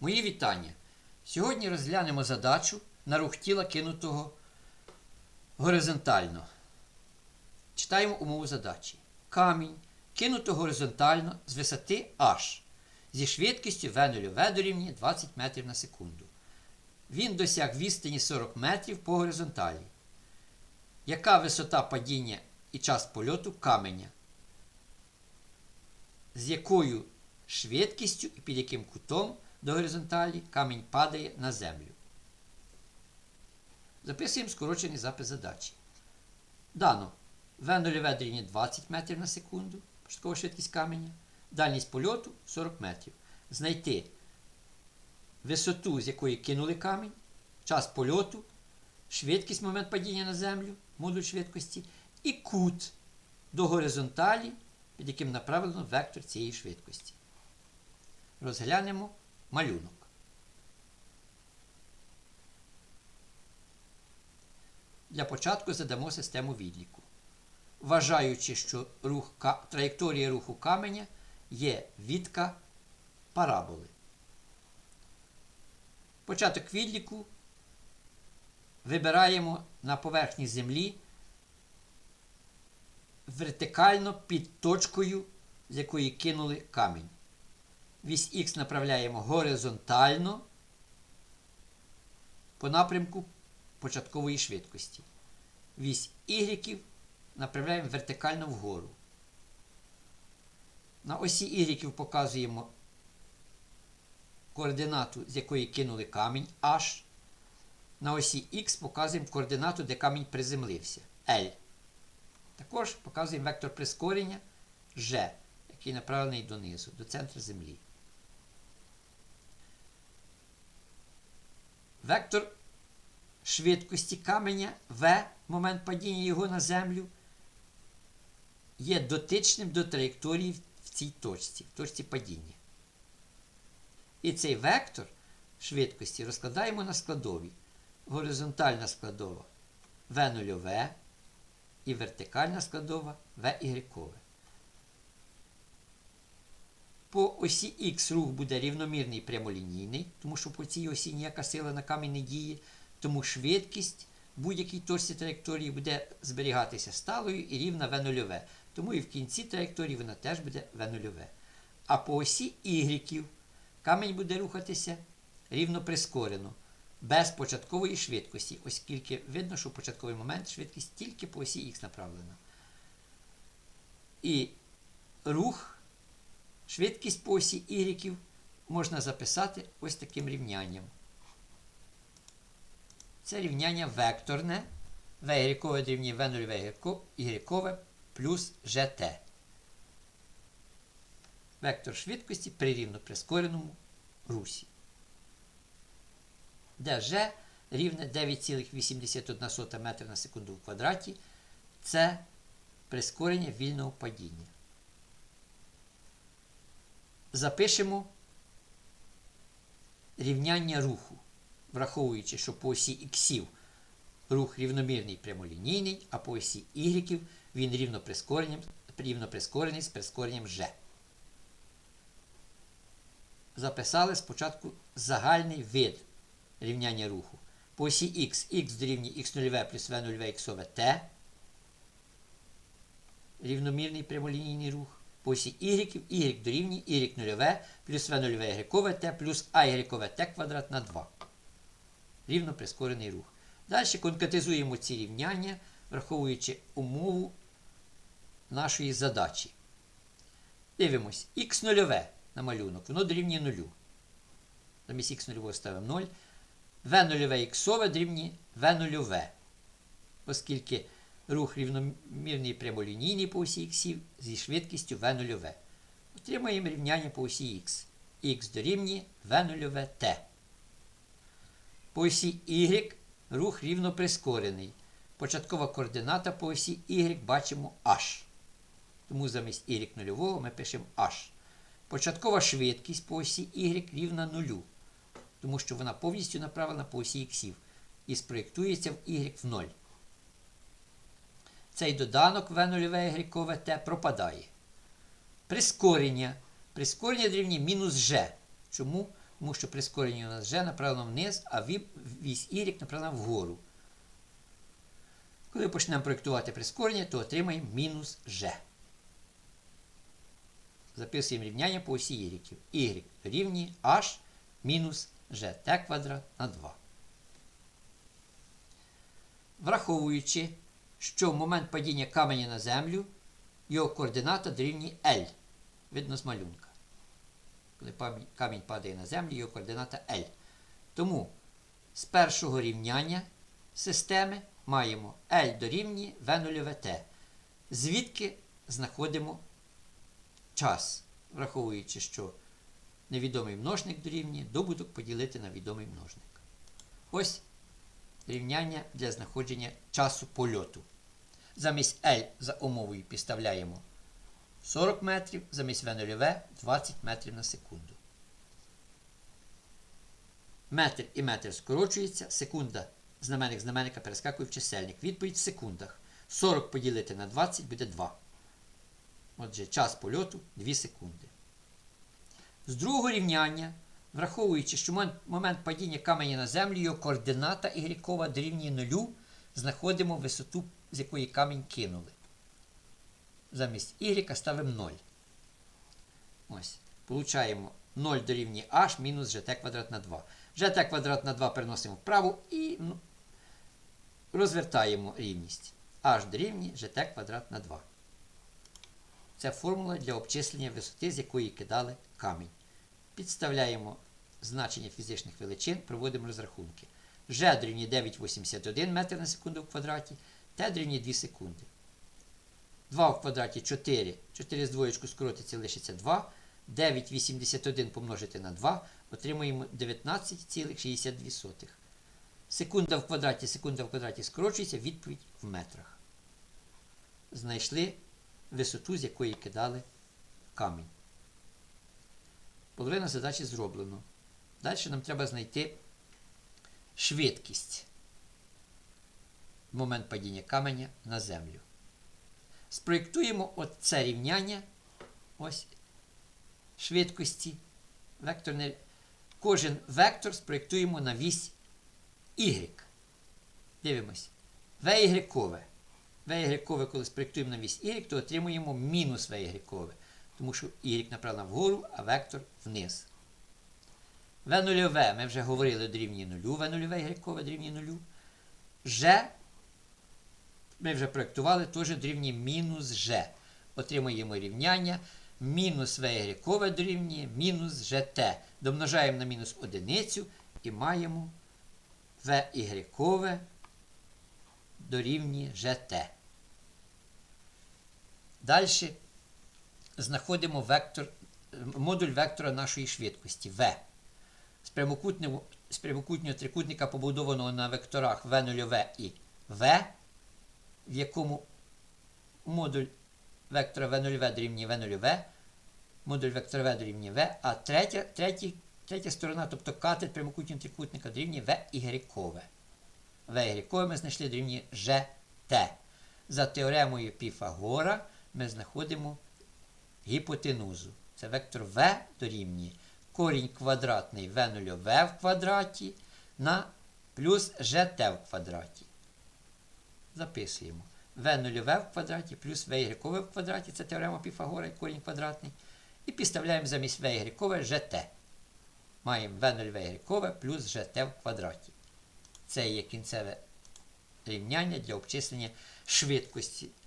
Мої вітання. Сьогодні розглянемо задачу на рух тіла кинутого горизонтально. Читаємо умову задачі. Камінь кинуто горизонтально з висоти H зі швидкістю V0 V дорівнює 20 метрів на секунду. Він досяг відстані 40 метрів по горизонталі. Яка висота падіння і час польоту каменя? З якою швидкістю і під яким кутом до горизонталі камінь падає на землю. Записуємо скорочений запис задачі. Дано В0 дорівнює 20 метрів на секунду, початкова швидкість каменя, дальність польоту 40 метрів. Знайти висоту, з якої кинули камінь, час польоту, швидкість момент падіння на землю, модуль швидкості, і кут до горизонталі, під яким направлено вектор цієї швидкості. Розглянемо малюнок. Для початку задамо систему відліку. Вважаючи, що рух, траєкторія руху каменя є відка параболи. Початок відліку вибираємо на поверхні землі вертикально під точкою, з якої кинули камінь. Вісь Х направляємо горизонтально по напрямку початкової швидкості. Вісь Y направляємо вертикально вгору. На осі Y показуємо координату, з якої кинули камінь H. На осі Х показуємо координату, де камінь приземлився L. Також показуємо вектор прискорення G, який направлений донизу, до центру Землі. Вектор швидкості каменя V, момент падіння його на землю, є дотичним до траєкторії в цій точці, в точці падіння. І цей вектор швидкості розкладаємо на складові. Горизонтальна складова V0V і вертикальна складова VY. По осі Х рух буде рівномірний прямолінійний, тому що по цій осі ніяка сила на камінь не діє, тому швидкість будь-якій точці траєкторії буде зберігатися сталою і рівна V0V. Тому і в кінці траєкторії вона теж буде V0V. А по осі Y камінь буде рухатися рівно прискорено, без початкової швидкості, оскільки видно, що в початковий момент швидкість тільки по осі Х направлена. І рух, швидкість по осі Y можна записати ось таким рівнянням. Це рівняння векторне v дорівнює v0 y плюс gt. Вектор швидкості при рівно прискореному русі. Де g рівне 9,81 метра на секунду в квадраті. Це прискорення вільного падіння. Запишемо рівняння руху враховуючи, що по осі іксів рух рівномірний прямолінійний, а по осі y він рівно прискоренням, прискорений з прискоренням g. Записали спочатку загальний вид рівняння руху. По осі x x дорівнює x0 плюс v0 іксове t. Рівномірний прямолінійний рух. По осі y y дорівнює y0 плюс v0 y t плюс y t квадрат на 2 рівно прискорений рух. Далі конкретизуємо ці рівняння, враховуючи умову нашої задачі. Дивимось, х0 на малюнок, воно дорівнює 0. Замість х0 ставимо 0. В0 х дорівнює В0В, оскільки рух рівномірний прямолінійний по осі х зі швидкістю В0В. Отримаємо рівняння по осі х. х дорівнює В0ВТ. По осі Y рух рівно прискорений. Початкова координата по осі Y бачимо H. Тому замість Y нульового ми пишемо H. Початкова швидкість по осі Y рівна нулю, тому що вона повністю направлена по осі X і спроєктується в Y в 0. Цей доданок V0 Y T пропадає. Прискорення. Прискорення дорівнює мінус G. Чому? тому що прискорення у нас G направлено вниз, а вісь Y направлена вгору. Коли почнемо проєктувати прискорення, то отримаємо мінус G. Записуємо рівняння по осі Y. Y дорівнює H мінус GT квадрат на 2. Враховуючи, що в момент падіння каменя на землю його координата дорівнює L. Видно з малюнка. Коли камінь падає на землю, його координата L. Тому з першого рівняння системи маємо L дорівнює V0T. Звідки знаходимо час, враховуючи, що невідомий множник дорівнює добуток поділити на відомий множник. Ось рівняння для знаходження часу польоту. Замість L за умовою підставляємо 40 метрів, замість V0 20 метрів на секунду. Метр і метр скорочується, секунда знаменник знаменника перескакує в чисельник. Відповідь в секундах. 40 поділити на 20 буде 2. Отже, час польоту 2 секунди. З другого рівняння, враховуючи, що момент падіння каменя на землю, його координата Y дорівнює нулю, знаходимо висоту, з якої камінь кинули. Замість Y ставимо 0. Ось. Получаємо 0 дорівнює h мінус gt квадрат на 2. gt квадрат на 2 переносимо вправо і ну, розвертаємо рівність. h дорівнює gt квадрат на 2. Це формула для обчислення висоти, з якої кидали камінь. Підставляємо значення фізичних величин, проводимо розрахунки. Дорівнює 9,81 метр на секунду в квадраті, Т дорівнює 2 секунди. 2 в квадраті 4. 4 з двоєчку скоротиться, лишиться 2. 9,81 помножити на 2. Отримуємо 19,62. Секунда в квадраті, секунда в квадраті скорочується, відповідь в метрах. Знайшли висоту, з якої кидали камінь. Половина задачі зроблено. Далі нам треба знайти швидкість в момент падіння каменя на землю. Спроєктуємо от це рівняння ось швидкості. Векторне, кожен вектор спроєктуємо на вісь Y. Дивимось. VY. VY, коли спроєктуємо на вісь Y, то отримуємо мінус VY. Тому що Y направлена вгору, а вектор вниз. V0 ми вже говорили дорівнює 0, V0 Y дорівнює 0. G ми вже проєктували теж дорівнює мінус G. Отримуємо рівняння. Мінус VY дорівнює мінус GT. Домножаємо на мінус одиницю і маємо VY дорівнює GT. Далі знаходимо вектор, модуль вектора нашої швидкості V. З прямокутнього, з прямокутнього трикутника, побудованого на векторах V0 і V, в якому модуль вектора V0 дорівнює v0v, модуль вектора V дорівнює V, а третя, третя, третя сторона, тобто катет прямокутнього трикутника дорівнює VY. VY ми знайшли дорівнює GT. За теоремою Піфагора ми знаходимо гіпотенузу. Це вектор V дорівнює корінь квадратний V0V в квадраті на плюс GT в квадраті. Записуємо. V0V в квадраті плюс VY в квадраті. Це теорема Піфагора, корінь квадратний. І підставляємо замість VY GT. Маємо V0VY плюс GT в квадраті. Це є кінцеве рівняння для обчислення швидкості в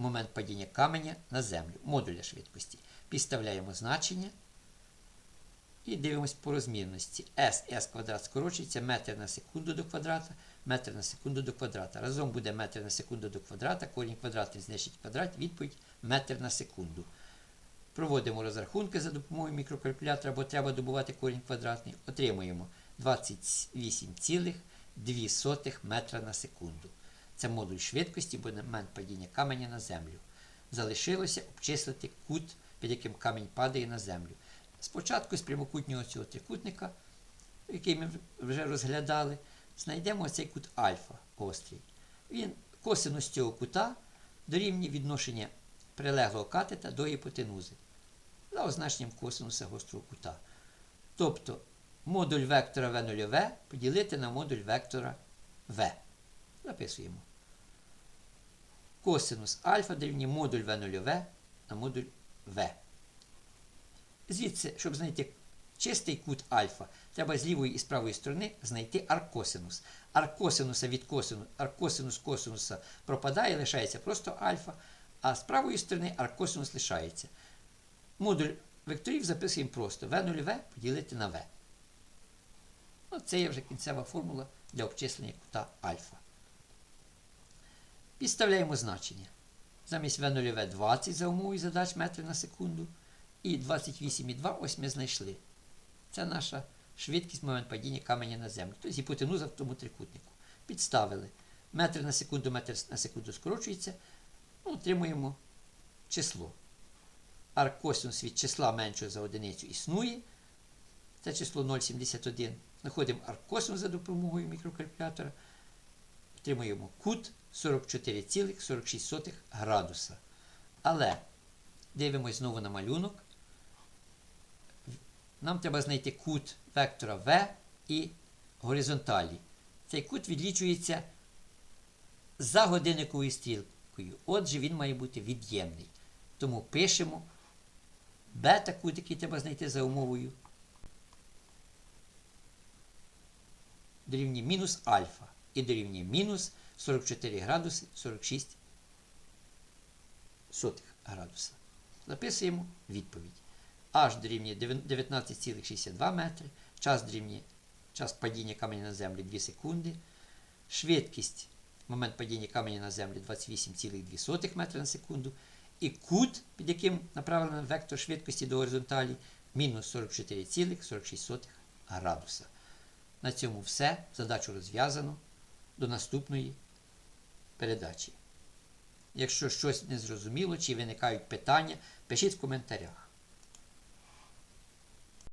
момент падіння каменя на землю, модуля швидкості. Підставляємо значення і дивимось по розмірності. S, S квадрат скорочується метр на секунду до квадрата, метр на секунду до квадрата. Разом буде метр на секунду до квадрата, корінь квадратний знищить квадрат, відповідь метр на секунду. Проводимо розрахунки за допомогою мікрокалькулятора, бо треба добувати корінь квадратний. Отримуємо 28,2 метра на секунду. Це модуль швидкості, бо момент падіння каменя на землю. Залишилося обчислити кут, під яким камінь падає на землю. Спочатку з прямокутнього цього трикутника, який ми вже розглядали, знайдемо цей кут альфа острій. Він косинус цього кута дорівнює відношення прилеглого катета до гіпотенузи за означенням косинуса гострого кута. Тобто модуль вектора v0v поділити на модуль вектора v. Записуємо. Косинус альфа дорівнює модуль v0v на модуль v. Звідси, щоб знайти чистий кут альфа, треба з лівої і з правої сторони знайти аркосинус. Аркосинуса від косину, аркосинус косинуса пропадає, лишається просто альфа, а з правої сторони аркосинус лишається. Модуль векторів записуємо просто v0v поділити на v. Ну, це є вже кінцева формула для обчислення кута альфа. Підставляємо значення. Замість v0v 20 за умовою задач метрів на секунду. І 28,2 ось ми знайшли. Це наша швидкість момент падіння каменя на землю. Тобто гіпотенуза в тому трикутнику. Підставили. Метр на секунду, метр на секунду скорочується. Ну, отримуємо число. Аркосинус від числа меншого за одиницю існує. Це число 0,71. Знаходимо аркосинус за допомогою мікрокалькулятора. Отримуємо кут 44,46 градуса. Але дивимось знову на малюнок. Нам треба знайти кут вектора V і горизонталі. Цей кут відлічується за годинниковою стрілкою. Отже, він має бути від'ємний. Тому пишемо бета кут, який треба знайти за умовою. Дорівнює мінус альфа. І дорівнює мінус 44 градуси 46 сотих градуса. Записуємо відповідь. H дорівнює 19,62 метри, час дорівнює час падіння каменя на землю 2 секунди, швидкість момент падіння каменя на землю 28,2 метри на секунду, і кут, під яким направлено вектор швидкості до горизонталі, мінус 44,46 градуса. На цьому все. Задачу розв'язано. До наступної передачі. Якщо щось не зрозуміло чи виникають питання, пишіть в коментарях.